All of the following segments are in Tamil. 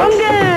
போங்க.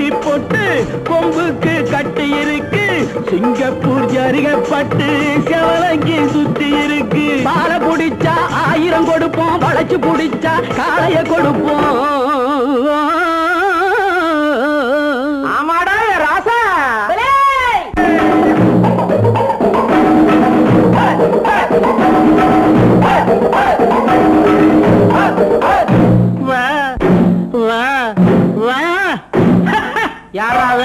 கட்டி போட்டு கொம்புக்கு கட்டி இருக்கு. சிங்கப்பூர் ஜரிகப்பட்டு செவலங்கி சுத்தி இருக்கு. பாலை புடிச்சா ஆயிரம் கொடுப்போம் வளைச்சு பிடிச்சா காளைய கொடுப்போம். யாராவ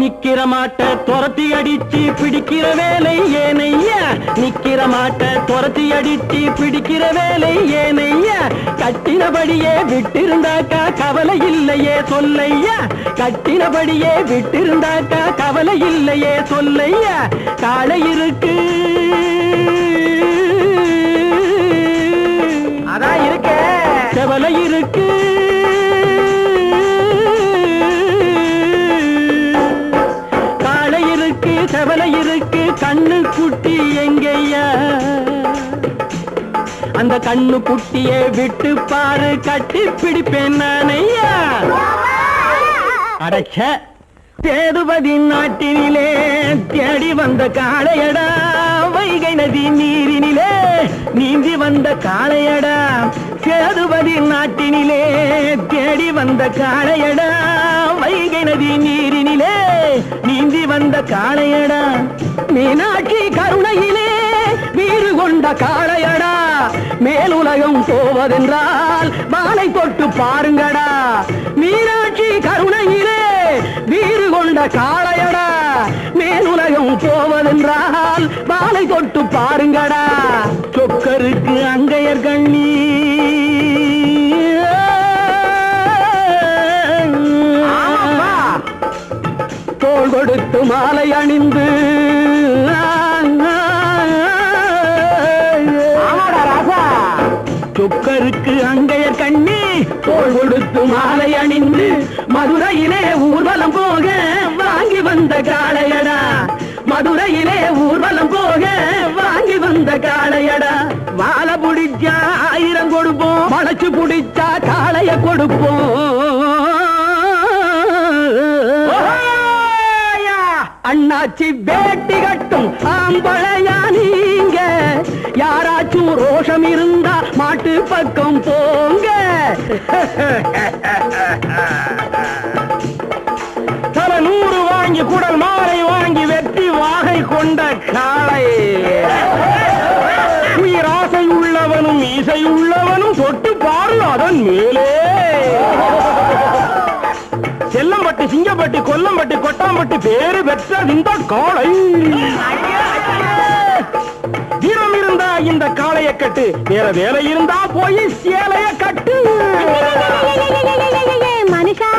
நிக்கிற மாட்ட துரத்தி அடிச்சு பிடிக்கிற வேலை ஏனையா? நிக்கிற மாட்ட துரத்தி அடிச்சு பிடிக்கிற வேலை ஏனையா? கட்டினபடியே விட்டிருந்தாக்கா கவலை இல்லையே சொல்லையா? கட்டினபடியே விட்டிருந்தாக்கா கவலை இல்லையே சொல்லையா? காலை இருக்கு. அதான் இருக்க. செவலை இருக்கு. காலை இருக்கு செவலை இருக்கு. கண்ணு குட்டி எங்கய்யா அந்த கண்ணு குட்டியை விட்டு பாரு கட்டி பிடிப்பேன் நானையா? அடச்ச சேதுபதி நாட்டினிலே தேடி வந்த காளையடா வைகை நதி நீரினிலே. நீந்தி வந்த காளையடா. சேதுபதி நாட்டினிலே தேடி வந்த காளையடா. வைகை நதி நீரினிலே நீந்தி வந்த காளையடா. மீனாட்சி கருணையிலே வீறு கொண்ட காளையடா. மேலுலகம் போவதென்றால் மாலை தொட்டு பாருங்கடா. மீனாட்சி கருணையிலே வீறு கொண்ட காளையடா. மேலுலகம் போவதென்றால் மாலை தொட்டு பாருங்கடா. சொக்கருக்கு அங்கையர் கண்ணி. தோள் கொடுத்து மாலை அணிந்து. சொக்கருக்கு அங்கைய கண்ணி. தோள் கொடுத்து மாலை அணிந்து. மதுரையிலே ஊர்வலம் போக காளையடா. மதுரையிலே ஊர்வலம் போக வாங்கி வந்த காளையடா. வாழை புடிச்சா ஆயிரம் கொடுப்போம் மலைச்சு புடிச்சா காளைய கொடுப்போம். அண்ணாச்சி வேட்டி கட்டும் ஆம்பளையா நீங்க. யாராச்சும் ரோஷம் இருந்தா மாட்டு பக்கம் போங்க. வாங்கி குடல் மாலை வாங்கி வெட்டி வாகை கொண்ட காளை. உயிராசை உள்ளவனும் இசை உள்ளவனும் தொட்டு பாரு அதன் மேலே. செல்லம்பட்டு சிங்கப்பட்டு கொல்லம்பட்டு கொட்டாம்பட்டு பேரு பெற்ற இந்த காளை. வீரம் இருந்தா இந்த காளைய கட்டு வேற வேலை இருந்தா போய் சேலைய கட்டு. மனுஷா!